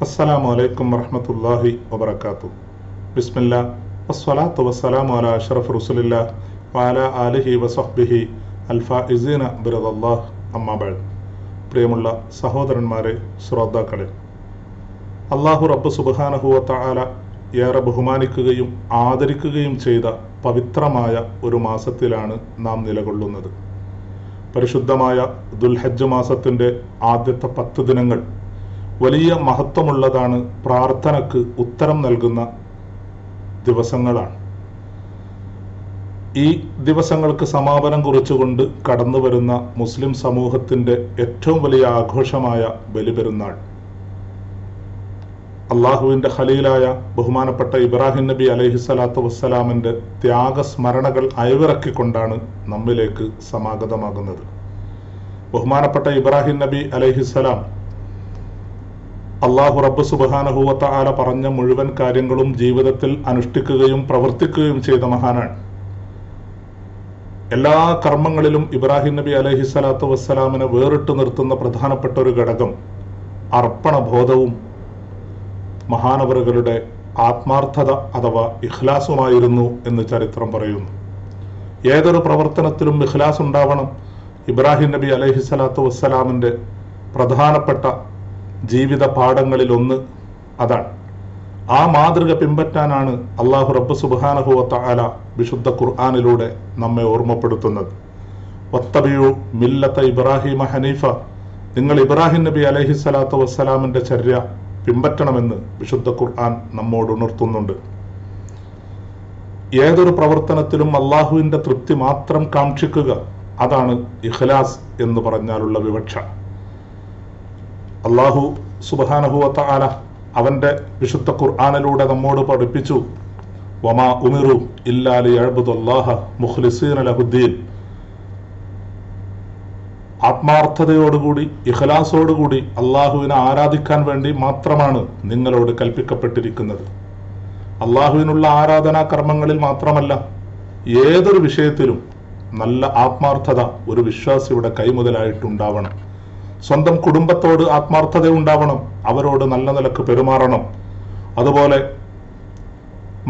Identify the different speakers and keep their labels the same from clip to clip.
Speaker 1: അസ്സലാമു അലൈക്കും വറഹ്മത്തുള്ളാഹി വബർക്കാത്തു ബിസ്മില്ല വസ്സലാത്തു വസ്സലാമു അലാ അഷറഫ് റുസുലില്ല വാല ആലിഹി വസഹ്ബിഹി ഇസീന ബിറദല്ലാഹ്. അമ്മാ ബഅദ്. പ്രിയമുള്ള സഹോദരന്മാരെ ശ്രോതാക്കളെ അള്ളാഹു റബ്ബ് സുബ്ഹാനഹു ആല ഏറെ ബഹുമാനിക്കുകയും ആദരിക്കുകയും ചെയ്ത പവിത്രമായ ഒരു മാസത്തിലാണ് നാം നിലകൊള്ളുന്നത്. പരിശുദ്ധമായ ദുൽഹജ്ജ് മാസത്തിന്റെ ആദ്യത്തെ പത്ത് ദിനങ്ങൾ വലിയ മഹത്വമുള്ളതാണ് പ്രാർത്ഥനക്ക് ഉത്തരം നൽകുന്ന ദിവസങ്ങളാണ്. ഈ ദിവസങ്ങൾക്ക് സമാപനം കുറിച്ചുകൊണ്ട് കടന്നു വരുന്ന മുസ്ലിം സമൂഹത്തിന്റെ ഏറ്റവും വലിയ ആഘോഷമായ ബലിപെരുന്നാൾ. അള്ളാഹുവിന്റെ ഖലീലായ ബഹുമാനപ്പെട്ട ഇബ്രാഹിം നബി അലൈഹി സ്വലാത്തു വസ്സലാമിന്റെ ത്യാഗസ്മരണകൾ അയവിറക്കിക്കൊണ്ടാണ് നമ്മിലേക്ക് സമാഗതമാകുന്നത്. ബഹുമാനപ്പെട്ട ഇബ്രാഹിം നബി അലൈഹിസ്സലാം അള്ളാഹു റബ്ബ് സുബാനഹുവത്ത ആല പറഞ്ഞ മുഴുവൻ കാര്യങ്ങളും ജീവിതത്തിൽ അനുഷ്ഠിക്കുകയും പ്രവർത്തിക്കുകയും ചെയ്ത മഹാനാണ്. എല്ലാ കർമ്മങ്ങളിലും ഇബ്രാഹിം നബി അലഹി സ്വലാത്തു വസ്സലാമിനെ വേറിട്ട് നിർത്തുന്ന പ്രധാനപ്പെട്ട ഒരു ഘടകം അർപ്പണബോധവും മഹാനവറുകളുടെ ആത്മാർത്ഥത അഥവാ ഇഖ്ലാസുമായിരുന്നു എന്ന് ചരിത്രം പറയുന്നു. ഏതൊരു പ്രവർത്തനത്തിലും ഇഖ്ലാസ് ഉണ്ടാവണം ഇബ്രാഹിം നബി അലഹി സ്വലാത്തു വസ്സലാമിന്റെ പ്രധാനപ്പെട്ട ജീവിത പാഠങ്ങളിൽ ഒന്ന് അതാണ്. ആ മാതൃക പിൻപറ്റാനാണ് അള്ളാഹു റബ്ബ് സുബാനഹുവത്ത അല വിശുദ്ധ ഖുർആാനിലൂടെ നമ്മെ ഓർമ്മപ്പെടുത്തുന്നത്. വത്തബിയു മില്ലത്ത ഇബ്രാഹിമ ഹനീഫ. നിങ്ങൾ ഇബ്രാഹിം നബി അലഹി സ്വലാത്തു വസ്സലാമിന്റെ ചര്യ പിൻപറ്റണമെന്ന് വിശുദ്ധ ഖുർആൻ നമ്മോട് ഉണർത്തുന്നുണ്ട്. ഏതൊരു പ്രവർത്തനത്തിലും അള്ളാഹുവിന്റെ തൃപ്തി മാത്രം കാക്ഷിക്കുക അതാണ് ഇഖ്ലാസ് എന്ന് പറഞ്ഞാലുള്ള വിവക്ഷ. അള്ളാഹു സുബാനഹുവത്ത ആല അവന്റെ വിശുദ്ധ ഖുർആാനിലൂടെ നമ്മോട് പഠിപ്പിച്ചു. വമാ ഉമിറു ഇല്ലാലി അഴുബുദല്ലാഹ മുഖ്ലിസീൻ അലഹുദ്ദീൻ ആത്മാർത്ഥതയോടുകൂടി ഇഖലാസോടുകൂടി അള്ളാഹുവിനെ ആരാധിക്കാൻ വേണ്ടി മാത്രമാണ് നിങ്ങളോട് കൽപ്പിക്കപ്പെട്ടിരിക്കുന്നത്. അള്ളാഹുവിനുള്ള ആരാധനാ കർമ്മങ്ങളിൽ മാത്രമല്ല ഏതൊരു വിഷയത്തിലും നല്ല ആത്മാർത്ഥത ഒരു വിശ്വാസിയുടെ കൈമുതലായിട്ടുണ്ടാവണം. സ്വന്തം കുടുംബത്തോട് ആത്മാർത്ഥത ഉണ്ടാവണം അവരോട് നല്ല നിലയ്ക്ക് പെരുമാറണം. അതുപോലെ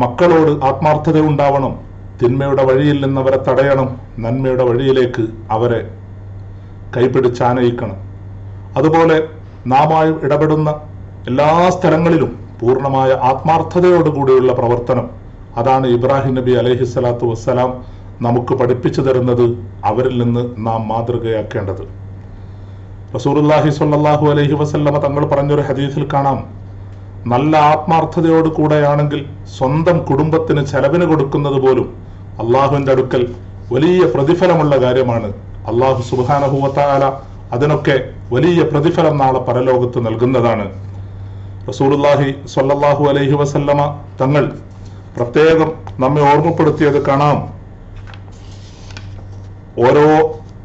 Speaker 1: മക്കളോട് ആത്മാർത്ഥത ഉണ്ടാവണം തിന്മയുടെ വഴിയിൽ നിന്ന് അവരെ തടയണം നന്മയുടെ വഴിയിലേക്ക് അവരെ കൈപിടിച്ചാനയിക്കണം അതുപോലെ നാമായി ഇടപെടുന്ന എല്ലാ സ്ഥലങ്ങളിലും പൂർണമായ ആത്മാർത്ഥതയോടുകൂടിയുള്ള പ്രവർത്തനം. അതാണ് ഇബ്രാഹിം നബി അലഹി സ്വലാത്തു വസ്സലാം നമുക്ക് പഠിപ്പിച്ചു തരുന്നത് അവരിൽ നിന്ന് നാം മാതൃകയാക്കേണ്ടത്. റസൂറുല്ലാഹി സ്വല്ലല്ലാഹു അലഹി വസല്ലമ തങ്ങൾ പറഞ്ഞൊരു ഹദീസിൽ കാണാം. നല്ല ആത്മാർത്ഥതയോട് കൂടെയാണെങ്കിൽ സ്വന്തം കുടുംബത്തിന് ചെലവിന് കൊടുക്കുന്നത് പോലും അള്ളാഹുവിന്റെ അടുക്കൽ വലിയ പ്രതിഫലമുള്ള കാര്യമാണ്. അള്ളാഹു സുബാനഹുവത്താല അതിനൊക്കെ വലിയ പ്രതിഫലം നാളെ പരലോകത്ത് നൽകുന്നതാണ്. റസൂലുല്ലാഹി സ്വല്ലല്ലാഹു അലൈഹി വസല്ലമ തങ്ങൾ പ്രത്യേകം നമ്മെ ഓർമ്മപ്പെടുത്തിയത് കാണാം. ഓരോ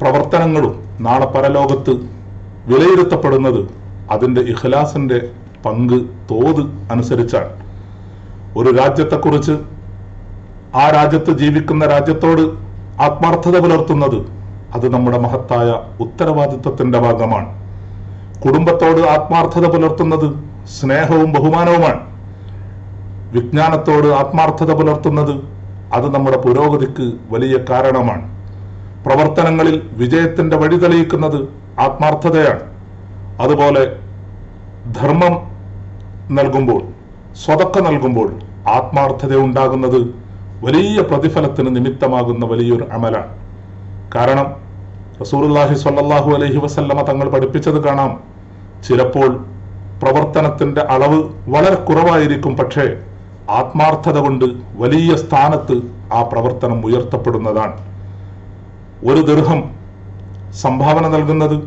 Speaker 1: പ്രവർത്തനങ്ങളും നാളെ പരലോകത്ത് വിലയിരുത്തപ്പെടുന്നത് അതിന്റെ ഇഖലാസിന്റെ പങ്ക് തോത് അനുസരിച്ചാണ്. ഒരു രാജ്യത്തെക്കുറിച്ച് ആ രാജ്യത്ത് ജീവിക്കുന്ന രാജ്യത്തോട് ആത്മാർത്ഥത പുലർത്തുന്നത് അത് നമ്മുടെ മഹത്തായ ഉത്തരവാദിത്വത്തിന്റെ ഭാഗമാണ്. കുടുംബത്തോട് ആത്മാർത്ഥത പുലർത്തുന്നത് സ്നേഹവും ബഹുമാനവുമാണ്. വിജ്ഞാനത്തോട് ആത്മാർത്ഥത പുലർത്തുന്നത് അത് നമ്മുടെ പുരോഗതിക്ക് വലിയ കാരണമാണ്. പ്രവർത്തനങ്ങളിൽ വിജയത്തിന്റെ വഴി തെളിയിക്കുന്നത് ആത്മാർത്ഥതയാണ്. അതുപോലെ ധർമ്മം നൽകുമ്പോൾ സ്വതക്ക നൽകുമ്പോൾ ആത്മാർത്ഥത ഉണ്ടാകുന്നത് വലിയ പ്രതിഫലത്തിന് നിമിത്തമാകുന്ന വലിയൊരു അമലാണ്. കാരണം റസൂർല്ലാഹി സ്വല്ലല്ലാഹു അലഹി വസല്ലമ തങ്ങൾ പഠിപ്പിച്ചത് കാണാം ചിലപ്പോൾ പ്രവർത്തനത്തിന്റെ അളവ് വളരെ കുറവായിരിക്കും പക്ഷേ ആത്മാർത്ഥത കൊണ്ട് വലിയ സ്ഥാനത്ത് ആ പ്രവർത്തനം ഉയർത്തപ്പെടുന്നതാണ്. ഒരു ദീർഘം സംഭാവന നൽകുന്നത്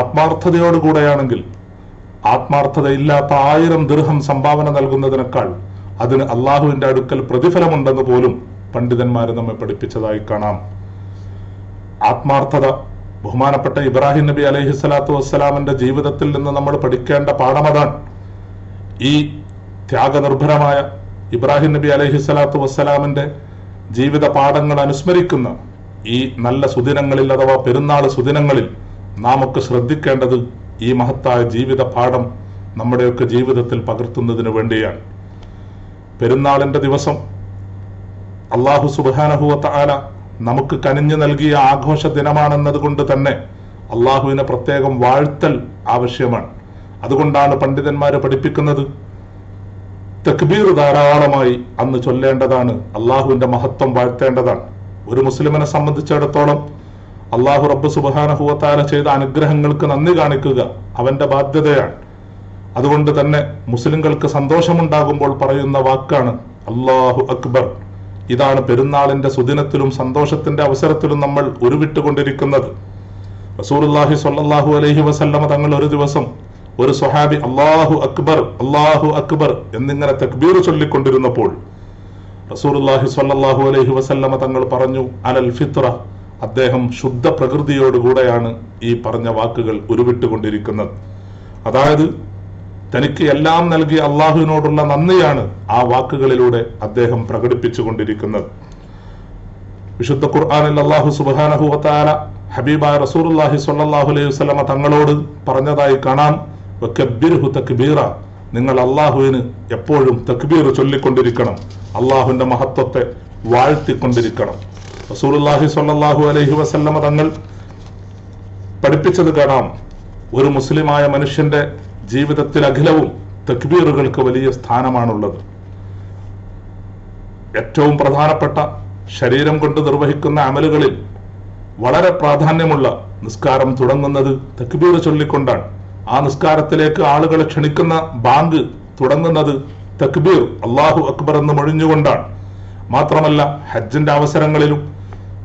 Speaker 1: ആത്മാർത്ഥതയോടുകൂടെയാണെങ്കിൽ ആത്മാർത്ഥതയില്ലാത്ത ആയിരം ദീർഘം സംഭാവന നൽകുന്നതിനേക്കാൾ അതിന് അള്ളാഹുവിന്റെ അടുക്കൽ പ്രതിഫലമുണ്ടെന്ന് പോലും പണ്ഡിതന്മാർ നമ്മെ പഠിപ്പിച്ചതായി കാണാം. ആത്മാർത്ഥത ബഹുമാനപ്പെട്ട ഇബ്രാഹിം നബി അലൈഹി സ്വലാത്തു വസ്സലാമിന്റെ ജീവിതത്തിൽ നിന്ന് നമ്മൾ പഠിക്കേണ്ട പാഠമതാണ്. ഈ ത്യാഗനിർഭരമായ ഇബ്രാഹിം നബി അലൈഹി സ്വലാത്തു വസ്സലാമിന്റെ ജീവിത പാഠങ്ങൾ അനുസ്മരിക്കുന്ന ഈ നല്ല സുദിനങ്ങളിൽ അഥവാ പെരുന്നാൾ സുദിനങ്ങളിൽ നാം ഒക്കെ ശ്രദ്ധിക്കേണ്ടത് ഈ മഹത്തായ ജീവിത പാഠം നമ്മുടെയൊക്കെ ജീവിതത്തിൽ പകർത്തുന്നതിന് വേണ്ടിയാണ്. പെരുന്നാളിന്റെ ദിവസം അള്ളാഹു സുബാനഹുവത്ത ആല നമുക്ക് കനിഞ്ഞു നൽകിയ ആഘോഷ ദിനമാണെന്നതുകൊണ്ട് തന്നെ അള്ളാഹുവിനെ പ്രത്യേകം വാഴ്ത്തൽ ആവശ്യമാണ്. അതുകൊണ്ടാണ് പണ്ഡിതന്മാർ പഠിപ്പിക്കുന്നത് തക്ബീർ ധാരാളമായി അന്ന് ചൊല്ലേണ്ടതാണ് അള്ളാഹുവിന്റെ മഹത്വം വാഴ്ത്തേണ്ടതാണ്. ഒരു മുസ്ലിമിനെ സംബന്ധിച്ചിടത്തോളം അള്ളാഹു റബ്ബ് സുബാനഹുവത്താല ചെയ്ത അനുഗ്രഹങ്ങൾക്ക് നന്ദി കാണിക്കുക അവന്റെ ബാധ്യതയാണ്. അതുകൊണ്ട് തന്നെ മുസ്ലിങ്ങൾക്ക് സന്തോഷമുണ്ടാകുമ്പോൾ പറയുന്ന വാക്കാണ് അള്ളാഹു അക്ബർ. ഇതാണ് പെരുന്നാളിന്റെ സുദിനത്തിലും സന്തോഷത്തിന്റെ അവസരത്തിലും നമ്മൾ ഉരുവിട്ടുകൊണ്ടിരിക്കുന്നത്. റസൂലുള്ളാഹി സ്വല്ലല്ലാഹു അലഹി വസല്ലമ തങ്ങൾ ഒരു ദിവസം ഒരു സ്വഹാബി അള്ളാഹു അക്ബർ അള്ളാഹു അക്ബർ എന്നിങ്ങനെ തക്ബീർ ചൊല്ലിക്കൊണ്ടിരുന്നപ്പോൾ റസൂലുള്ളാഹി സ്വല്ലല്ലാഹു അലൈഹി വസല്ലമ തങ്ങൾ പറഞ്ഞു അലൽ ഫിത്ര അദ്ദേഹം ശുദ്ധ പ്രകൃതിയോടുകൂടെയാണ് ഈ പറഞ്ഞ വാക്കുകൾ ഉരുവിട്ടുകൊണ്ടിരിക്കുന്നത്. അതായത് തനിക്ക് എല്ലാം നൽകിയ അള്ളാഹുവിനോടുള്ള നന്ദിയാണ് ആ വാക്കുകളിലൂടെ അദ്ദേഹം പ്രകടിപ്പിച്ചു കൊണ്ടിരിക്കുന്നത് വിശുദ്ധ ഖുർആാനിൽ അള്ളാഹു സുബാനഹു വത്താല ഹബീബായ റസൂലുള്ളാഹി സ്വല്ലല്ലാഹു അലൈഹി വസ്ലമ തങ്ങളോട് പറഞ്ഞതായി കാണാം തക്ബീറ നിങ്ങൾ അള്ളാഹുവിന് എപ്പോഴും തക്ബീർ ചൊല്ലിക്കൊണ്ടിരിക്കണം. അള്ളാഹുവിന്റെ മഹത്വത്തെ വാഴ്ത്തിക്കൊണ്ടിരിക്കണം. റസൂലുള്ളാഹി സ്വല്ലല്ലാഹു അലഹി വസല്ലമ തങ്ങൾ പഠിപ്പിച്ചത് കാണാം. ഒരു മുസ്ലിമായ മനുഷ്യന്റെ ജീവിതത്തിൽ അഖിലവും തക്ബീറുകൾക്ക് വലിയ സ്ഥാനമാണുള്ളത്. ഏറ്റവും പ്രധാനപ്പെട്ട ശരീരം കൊണ്ട് നിർവഹിക്കുന്ന അമലുകളിൽ വളരെ പ്രാധാന്യമുള്ള നിസ്കാരം തുടങ്ങുന്നത് തക്ബീർ ചൊല്ലിക്കൊണ്ടാണ്. ആ നിസ്കാരത്തിലേക്ക് ആളുകളെ ക്ഷണിക്കുന്ന ബാങ്ക് തുടങ്ങുന്നത് തക്ബീർ അള്ളാഹു അക്ബർ എന്ന് മൊഴിഞ്ഞുകൊണ്ടാണ്. മാത്രമല്ല ഹജ്ജിന്റെ അവസരങ്ങളിലും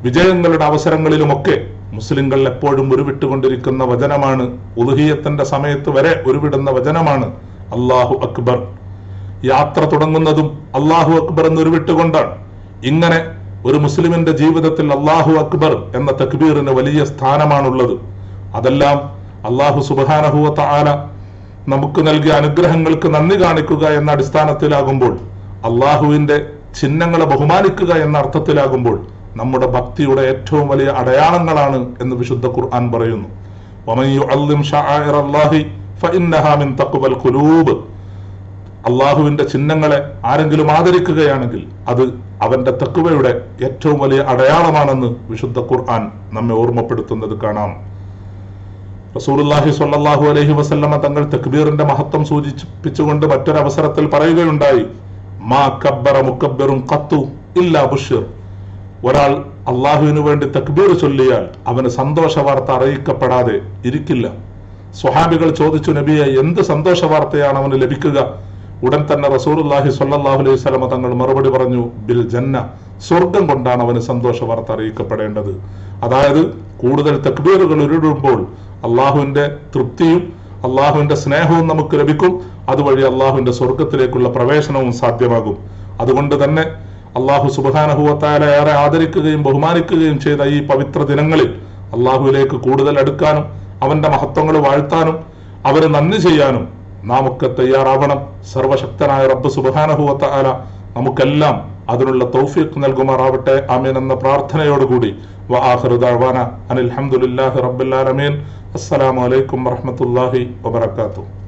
Speaker 1: വിജയങ്ങളുടെ അവസരങ്ങളിലുമൊക്കെ മുസ്ലിങ്ങൾ എപ്പോഴും ഉരുവിട്ടുകൊണ്ടിരിക്കുന്ന വചനമാണ് ഉലുഹിയത്തിന്റെ സമയത്ത് വരെ ഉരുവിടുന്ന വചനമാണ് അള്ളാഹു അക്ബർ. യാത്ര തുടങ്ങുന്നതും അള്ളാഹു അക്ബർ എന്ന് ഉരുവിട്ടുകൊണ്ടാണ്. ഇങ്ങനെ ഒരു മുസ്ലിമിന്റെ ജീവിതത്തിൽ അള്ളാഹു അക്ബർ എന്ന തക്ബീറിന് വലിയ സ്ഥാനമാണുള്ളത്. അതെല്ലാം അള്ളാഹു സുബാനഹുവത്ത ആല നമുക്ക് നൽകിയ അനുഗ്രഹങ്ങൾക്ക് നന്ദി കാണിക്കുക എന്ന അടിസ്ഥാനത്തിലാകുമ്പോൾ അള്ളാഹുവിന്റെ ചിഹ്നങ്ങളെ ബഹുമാനിക്കുക എന്ന അർത്ഥത്തിലാകുമ്പോൾ നമ്മുടെ ഭക്തിയുടെ ഏറ്റവും വലിയ അടയാളങ്ങളാണ് എന്ന് വിശുദ്ധ ഖുർആൻ പറയുന്നു. അള്ളാഹുവിന്റെ ചിഹ്നങ്ങളെ ആരെങ്കിലും ആദരിക്കുകയാണെങ്കിൽ അത് അവന്റെ തക്കുവയുടെ ഏറ്റവും വലിയ അടയാളമാണെന്ന് വിശുദ്ധ ഖുർആൻ നമ്മെ ഓർമ്മപ്പെടുത്തുന്നത് കാണാം. റസൂലുള്ളാഹി സ്വല്ലല്ലാഹു അലഹി വസല്ലമ തങ്ങൾ തക്ബീറിന്റെ മഹത്വം സൂചിപ്പിച്ചുകൊണ്ട് മറ്റൊരവസരത്തിൽ പറയുകയുണ്ടായി മാ കബ്ബറ മുക്കബ്ബറും ഖത്തു ഇല്ലാ ബുഷിർ ഒരാൾ അള്ളാഹുവിന് വേണ്ടി തക്ബീർ ചൊല്ലിയാൽ അവന് സന്തോഷ വാർത്ത അറിയിക്കപ്പെടാതെ ഇരിക്കില്ല. സ്വഹാബികൾ ചോദിച്ചു നബിയെ എന്ത് സന്തോഷ വാർത്തയാണ് അവന് ലഭിക്കുക? ഉടൻ തന്നെ റസൂലുള്ളാഹി സ്വല്ലല്ലാഹു അലൈഹി സ്വലമ തങ്ങൾ മറുപടി പറഞ്ഞു ബിൽ ജന്ന. സ്വർഗം കൊണ്ടാണ് അവന് സന്തോഷ വാർത്ത അറിയിക്കപ്പെടേണ്ടത്. അതായത് കൂടുതൽ തക്ബീറുകൾ ഉരുടുമ്പോൾ അള്ളാഹുവിന്റെ തൃപ്തിയും അള്ളാഹുവിന്റെ സ്നേഹവും നമുക്ക് ലഭിക്കും. അതുവഴി അള്ളാഹുവിന്റെ സ്വർഗത്തിലേക്കുള്ള പ്രവേശനവും സാധ്യമാകും. അതുകൊണ്ട് തന്നെ അള്ളാഹു സുബാനഹുവത്തായ ഏറെ ആദരിക്കുകയും ബഹുമാനിക്കുകയും ചെയ്ത ഈ പവിത്ര ദിനങ്ങളിൽ അള്ളാഹുവിലേക്ക് കൂടുതൽ അടുക്കാനും അവന്റെ മഹത്വങ്ങൾ വാഴ്ത്താനും അവരെ നന്ദി ചെയ്യാനും നാം ഒക്കെ തയ്യാറാവണം. സർവശക്തനായ റബ്ബ് സുബാനഹുവത്തായ നമുക്കെല്ലാം അതിനുള്ള തൗഫീഖ് നൽകുമാറാവട്ടെ. ആമീൻ എന്ന പ്രാർത്ഥനയോടുകൂടി. അസ്സലാമു അലൈക്കും വറഹ്മത്തുള്ളാഹി വബറകാതുഹു.